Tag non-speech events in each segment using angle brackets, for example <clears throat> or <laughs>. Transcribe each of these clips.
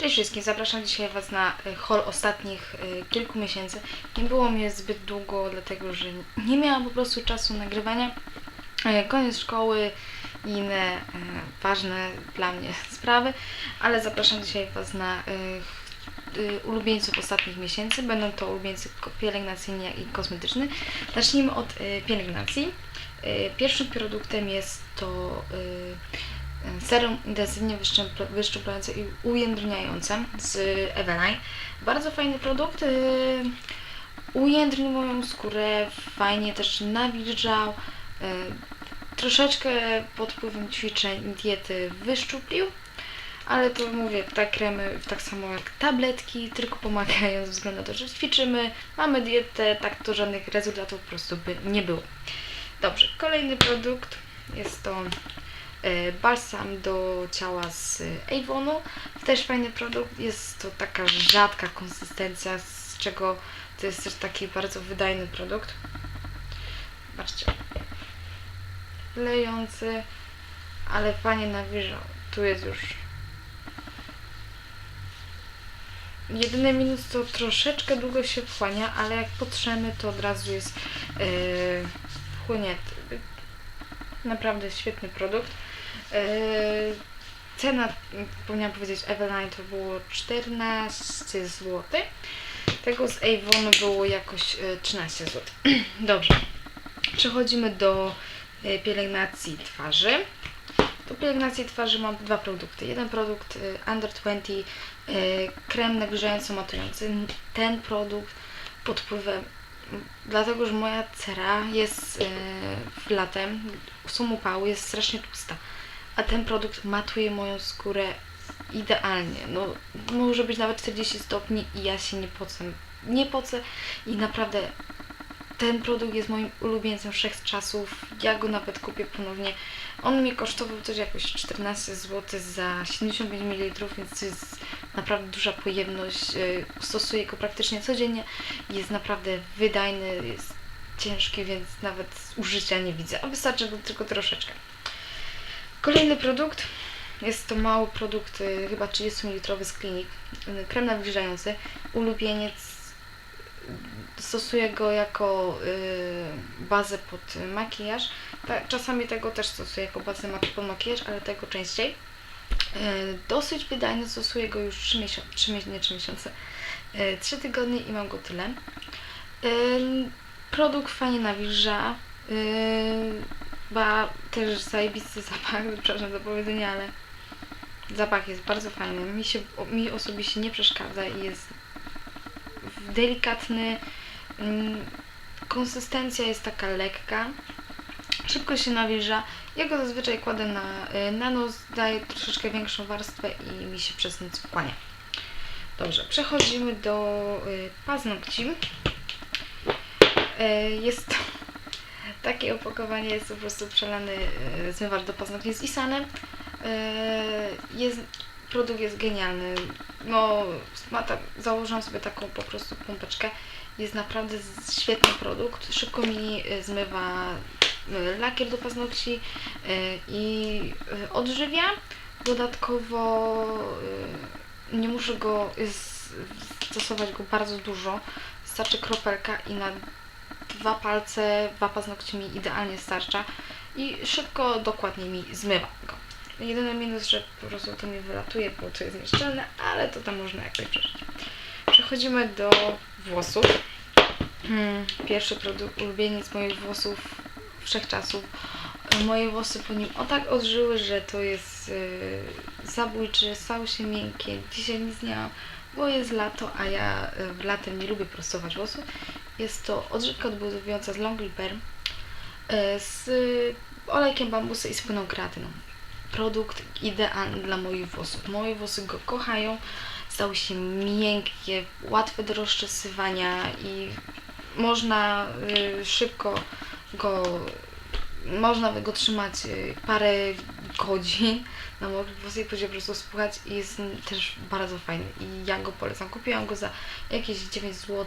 Cześć wszystkim, zapraszam dzisiaj Was na e, haul ostatnich e, kilku miesięcy. Nie było mnie zbyt długo, dlatego że nie miałam po prostu czasu nagrywania. E, Koniec szkoły i inne ważne dla mnie <laughs> sprawy, ale zapraszam dzisiaj Was na ulubieńców ostatnich miesięcy. Będą to ulubieńcy jak i kosmetyczny. Zacznijmy od pielęgnacji. Pierwszym produktem jest to serum intensywnie wyszczuplające i ujędrniające z Eveline. Bardzo fajny produkt. Ujędrnił moją skórę, fajnie też nawilżał. Yy, troszeczkę pod wpływem ćwiczeń diety wyszczuplił. Ale to mówię, tak kremy tak samo jak tabletki, tylko pomagają ze względu na to, że ćwiczymy, mamy dietę, tak to żadnych rezultatów po prostu by nie było. Dobrze, kolejny produkt jest to e, balsam do ciała z Avonu. Też fajny produkt. Jest to taka rzadka konsystencja, z czego to jest też taki bardzo wydajny produkt. Zobaczcie. Lejący, ale fajnie nawilżał. Tu jest już. Jedyny minus to troszeczkę długo się wchłania, ale jak potrzemy, to od razu jest yy, wchłonięty. Naprawdę świetny produkt. Yy, cena, zapomniałam powiedzieć, Eveline to było 14 zł. Tego z Avon było jakoś yy, 13 zł. Dobrze. Przechodzimy do yy, pielęgnacji twarzy. Do pielęgnacji twarzy mam dwa produkty. Jeden produkt yy, Under 20 yy, krem nawilżająco matujący. Ten produkt pod wpływem dlatego, że moja cera jest yy, latem, są upały, jest strasznie tłusta, a ten produkt matuje moją skórę idealnie. No, może być nawet 40 stopni i ja się nie pocę. Nie pocę i naprawdę ten produkt jest moim ulubieńcem wszechczasów. Ja go nawet kupię ponownie. On mi kosztował też jakoś 14 zł za 75 ml, więc to jest naprawdę duża pojemność. Yy, Stosuję go praktycznie codziennie. Jest naprawdę wydajny, jest ciężki, więc nawet użycia nie widzę, a wystarczy go tylko troszeczkę. Kolejny produkt jest to mały produkt, y, chyba 30 ml z klinik. Y, Krem nawilżający, ulubieniec. y, Stosuję go jako y, bazę pod y, makijaż. Czasami tego też stosuję jako bazę pod makijaż, ale tego częściej. Y, dosyć wydajny, stosuję go już 3 miesiące, 3, nie 3 miesiące, y, 3 tygodnie i mam go tyle. Ym, Produkt fajnie nawilża. Yy, ma też zajebisty zapach, <laughs> przepraszam za powiedzenie, ale zapach jest bardzo fajny. Mi, się, mi osobiście nie przeszkadza i jest delikatny. Ym, Konsystencja jest taka lekka. Szybko się nawilża. Ja go zazwyczaj kładę na y, nanos, daje troszeczkę większą warstwę i mi się przez nic wchłania. Dobrze, przechodzimy do y, paznokci. E, Jest to takie opakowanie, jest po prostu przelany e, zmywacz do paznokci z Isanem. E, Jest, produkt jest genialny. No, ma tak, założyłam sobie taką po prostu pompeczkę. Jest naprawdę świetny produkt. Szybko mi e, zmywa e, lakier do paznokci e, i e, odżywia. Dodatkowo e, nie muszę go stosować go bardzo dużo. Wystarczy kropelka i na dwa palce, dwa paznokcie mi idealnie starcza i szybko, dokładnie mi zmywa go. Jedyny minus, że po prostu to mi wylatuje, bo to jest nieszczelne, ale to tam można jakoś przeżyć. Przechodzimy do włosów. Hmm, Pierwszy produkt, ulubieniec moich włosów wszechczasów. Moje włosy po nim o tak odżyły, że to jest yy, zabójczy, stało się miękkie. Dzisiaj nic nie mam, bo jest lato, a ja y, latem nie lubię prostować włosów. Jest to odżywka odbudowująca z Long Repair y, z olejkiem bambusa i z płyną kreatyną. Produkt idealny dla moich włosów. Moje włosy go kochają. Stały się miękkie, łatwe do rozczesywania i można y, szybko go można go trzymać y, parę godzin na mokrych włosach i później po prostu spłychać i jest też bardzo fajny i ja go polecam. Kupiłam go za jakieś 9 zł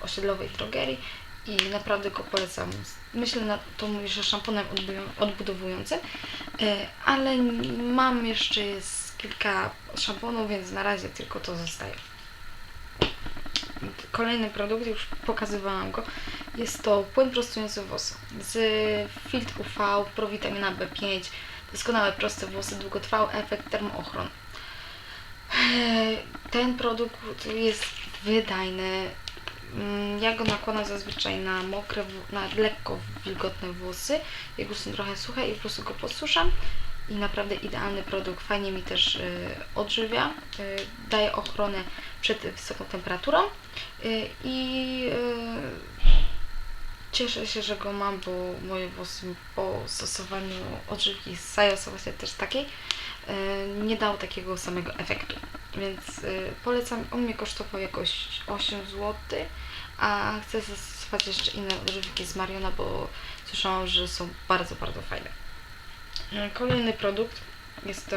w osiedlowej drogerii i naprawdę go polecam. Myślę na to mówię, że szamponem odbudowującym, y, ale mam jeszcze jest kilka szamponów, więc na razie tylko to zostaje. Kolejny produkt, już pokazywałam go, jest to płyn prostujący włosy z filtr UV, prowitamina B5, doskonałe proste włosy, długotrwały efekt termoochron. Eee, Ten produkt jest wydajny. Mm, Ja go nakładam zazwyczaj na mokre, na lekko wilgotne włosy. Już są trochę suche i po prostu go podsuszam. I naprawdę idealny produkt. Fajnie mi też y, odżywia. Y, daje ochronę przed wysoką temperaturą. Y, I cieszę się, że go mam, bo moje włosy po stosowaniu odżywki z Sajosa właśnie też takiej y, nie dało takiego samego efektu. Więc y, polecam. On mnie kosztował jakoś 8 zł, a chcę zastosować jeszcze inne odżywki z Mariona, bo słyszałam, że są bardzo, bardzo fajne. Y, Kolejny produkt jest to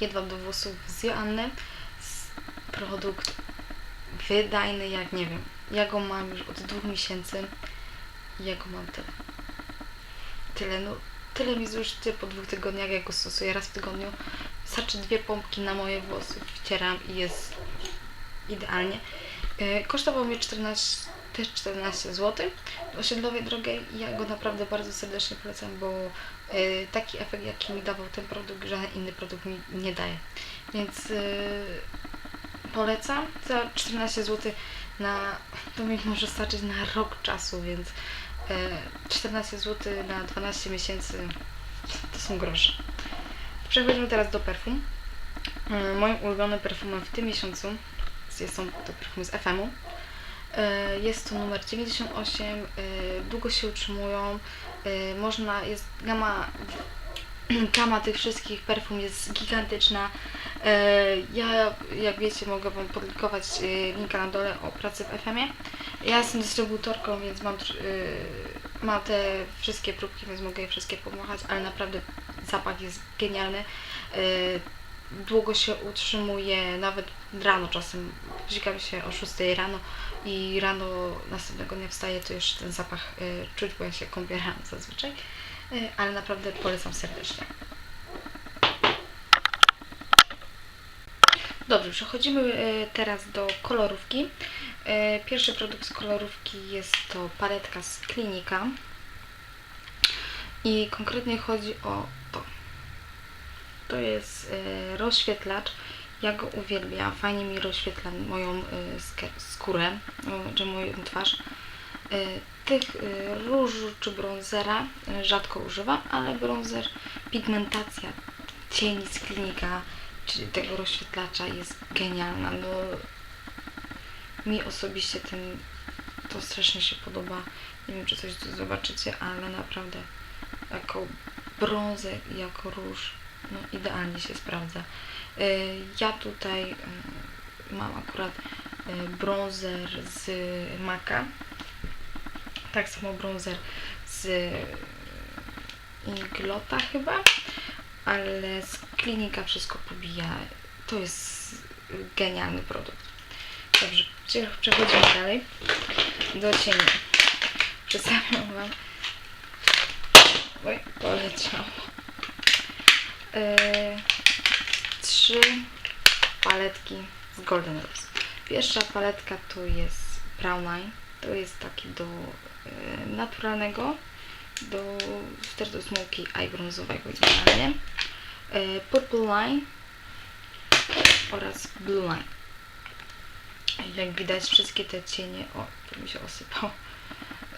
jedwab do włosów z Joanny. Produkt wydajny jak nie wiem. Ja go mam już od dwóch miesięcy i ja go mam tyle. Tyle, no tyle mi zużycie po dwóch tygodniach, jak go stosuję raz w tygodniu. Wystarczy dwie pompki na moje włosy, wcieram i jest idealnie. Yy, kosztował mnie 14, też 14 zł w osiedlowej drogiej i ja go naprawdę bardzo serdecznie polecam, bo yy, taki efekt, jaki mi dawał ten produkt, żaden inny produkt mi nie daje. Więc yy, polecam za 14 zł na, to mi może starczyć na rok czasu, więc e, 14 zł na 12 miesięcy to są grosze. Przechodzimy teraz do perfum. E, Moim ulubionym perfumem w tym miesiącu jest są to perfumy z FM-u. E, Jest to numer 98, e, długo się utrzymują, e, można, jest gama, <clears throat> gama tych wszystkich perfum jest gigantyczna. E, Ja, jak wiecie, mogę Wam podlinkować e, linka na dole o pracy w FM-ie. Ja jestem dystrybutorką, więc mam, e, mam te wszystkie próbki, więc mogę je wszystkie pomachać, ale naprawdę zapach jest genialny. Długo się utrzymuje, nawet rano czasem. Bzikam się o 6 rano i rano następnego dnia wstaję, to już ten zapach czuć, bo ja się kąpię rano zazwyczaj. Ale naprawdę polecam serdecznie. Dobrze, przechodzimy e, teraz do kolorówki. E, Pierwszy produkt z kolorówki jest to paletka z Klinika. I konkretnie chodzi o to. To jest e, rozświetlacz. Ja go uwielbiam. Fajnie mi rozświetla moją skórę, czy moją twarz. Tych różu czy brązera rzadko używam, ale brązer, pigmentacja cieni z klinika, tego rozświetlacza jest genialna. No, mi osobiście ten, to strasznie się podoba. Nie wiem, czy coś tu zobaczycie, ale naprawdę jako brązer i jako róż no, idealnie się sprawdza. Y, Ja tutaj y, mam akurat y, brązer z Maka. Tak samo brązer z Inglota chyba, ale z klinika wszystko pobija. To jest genialny produkt. Dobrze, prze- przechodzimy dalej do cieni. Przedstawiam Wam. Oj, poleciało. Yy, trzy paletki z Golden Rose. Pierwsza paletka to jest Brown Eye. To jest taki do yy, naturalnego, do też do smoky eye brązowego idealnie. Yy, Purple Line oraz Blue Line. Jak widać wszystkie te cienie, o, to mi się osypało.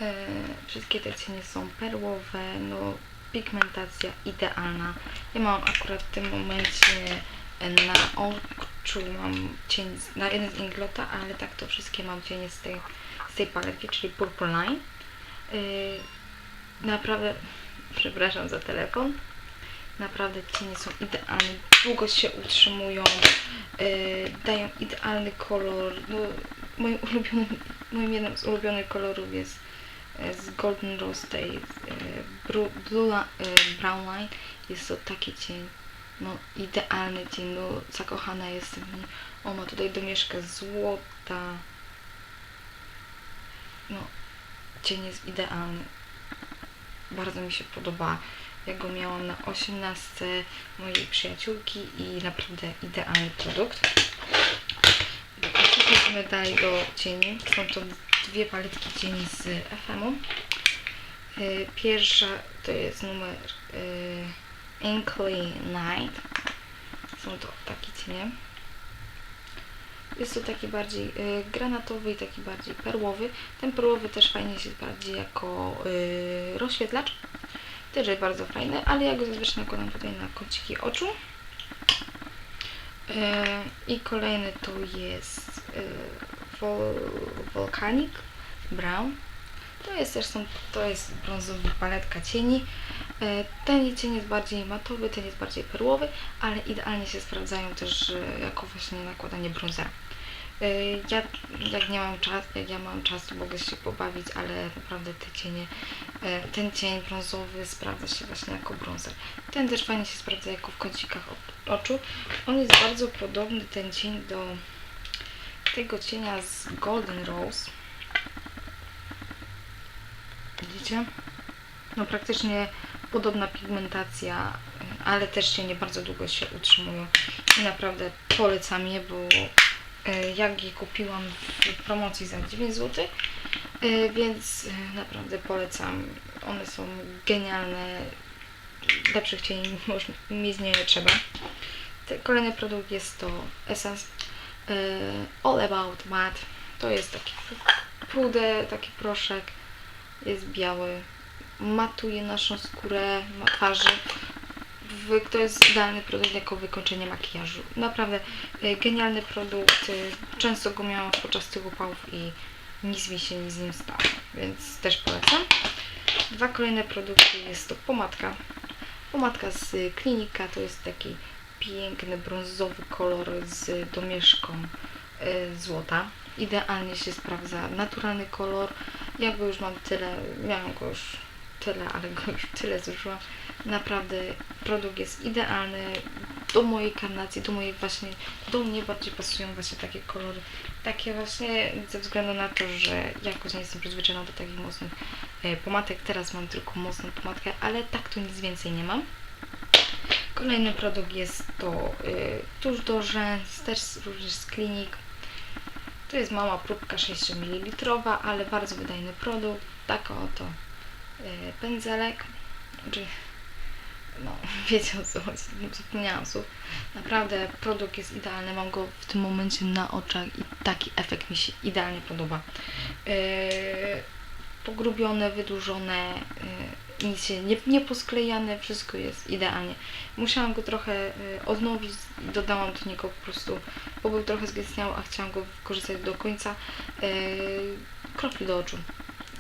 E, wszystkie te cienie są perłowe, no pigmentacja idealna. Ja mam akurat w tym momencie e, na oczu mam cień na jeden z Inglota, ale tak to wszystkie mam cienie z tej, z tej paletki, czyli Purple Line. E, naprawdę, przepraszam za telefon. Naprawdę cienie są idealne, długo się utrzymują, e, dają idealny kolor. No, moim ulubionym, moim jednym z ulubionych kolorów jest e, z Golden Rose tej bru, blue, e, Brown Line. Jest to taki cień, no idealny cień, no zakochana jestem. O, ma tutaj domieszkę złota. No, cień jest idealny. Bardzo mi się podoba. Ja go miałam na 18 mojej przyjaciółki i naprawdę idealny produkt. Przechodzimy dalej do cieni. Są to dwie paletki cieni z FM-u. Y, Pierwsza to jest numer y, Inkly Night. Są to takie cienie. Jest to taki bardziej y, granatowy i taki bardziej perłowy. Ten perłowy też fajnie się sprawdzi jako y, rozświetlacz. Też jest bardzo fajny, ale ja go zazwyczaj nakładam tutaj na kąciki oczu. Y, I kolejny to jest Vol Volcanic Brown. To jest też są, to jest brązowa paletka cieni. E, Ten cień jest bardziej matowy, ten jest bardziej perłowy, ale idealnie się sprawdzają też e, jako właśnie nakładanie brązera. E, Ja jak nie mam czas, jak ja mam czas, to mogę się pobawić, ale naprawdę te cienie, e, ten cień brązowy sprawdza się właśnie jako brązer. Ten też fajnie się sprawdza jako w kącikach oczu. On jest bardzo podobny, ten cień, do tego cienia z Golden Rose. Widzicie? No praktycznie podobna pigmentacja, ale też cienie bardzo długo się utrzymują. I naprawdę polecam je, bo jak je kupiłam w promocji za 9 zł, e, więc e, naprawdę polecam. One są genialne. Lepszych cieni już mi z nie trzeba. Kolejny produkt jest to Essence e, All About Matte. To jest taki puder, taki proszek. Jest biały. Matuje naszą skórę, ma twarzy. To jest idealny produkt jako wykończenie makijażu. Naprawdę e, genialny produkt. e, Często go miałam podczas tych upałów i nic mi się z nim stało, więc też polecam. Dwa kolejne produkty jest to pomadka. Pomadka z klinika to jest taki piękny brązowy kolor z domieszką e, złota. Idealnie się sprawdza naturalny kolor. Ja go już mam tyle, miałam go już tyle, ale go już tyle zużyłam. Naprawdę produkt jest idealny do mojej karnacji, do mojej właśnie, do mnie bardziej pasują właśnie takie kolory. Takie właśnie ze względu na to, że jakoś nie jestem przyzwyczajona do takich mocnych e, pomadek. Teraz mam tylko mocną pomadkę, ale tak to nic więcej nie mam. Kolejny produkt jest to y, tuż do rzęs, też również z klinik. To jest mała próbka 6 ml, ale bardzo wydajny produkt. Taka oto pędzelek. Czy, no, <laughs> wiecie o co chodzi, zapomniałam słów. Naprawdę produkt jest idealny, mam go w tym momencie na oczach i taki efekt mi się idealnie podoba. Yy, pogrubione, wydłużone, yy, nic się nie, nie posklejane, wszystko jest idealnie. Musiałam go trochę yy, odnowić, dodałam do niego po prostu, bo był trochę zgęstniały, a chciałam go wykorzystać do końca. Yy, kropli do oczu.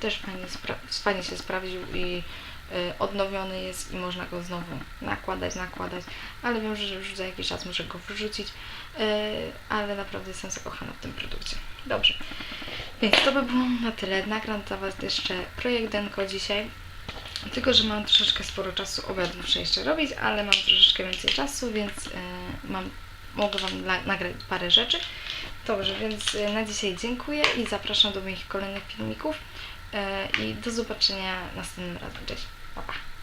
Też fajnie, fajnie się sprawdził i y, odnowiony jest i można go znowu nakładać, nakładać, ale wiem, że już za jakiś czas muszę go wyrzucić, y, ale naprawdę jestem zakochana w tym produkcie. Dobrze, więc to by było na tyle. Nagram dla Was jeszcze projekt Denko dzisiaj, tylko że mam troszeczkę sporo czasu, obiad muszę jeszcze robić, ale mam troszeczkę więcej czasu, więc y, mam, mogę Wam na- nagrać parę rzeczy. Dobrze, więc na dzisiaj dziękuję i zapraszam do moich kolejnych filmików. E, I do zobaczenia następnym razem. Cześć. Pa, pa.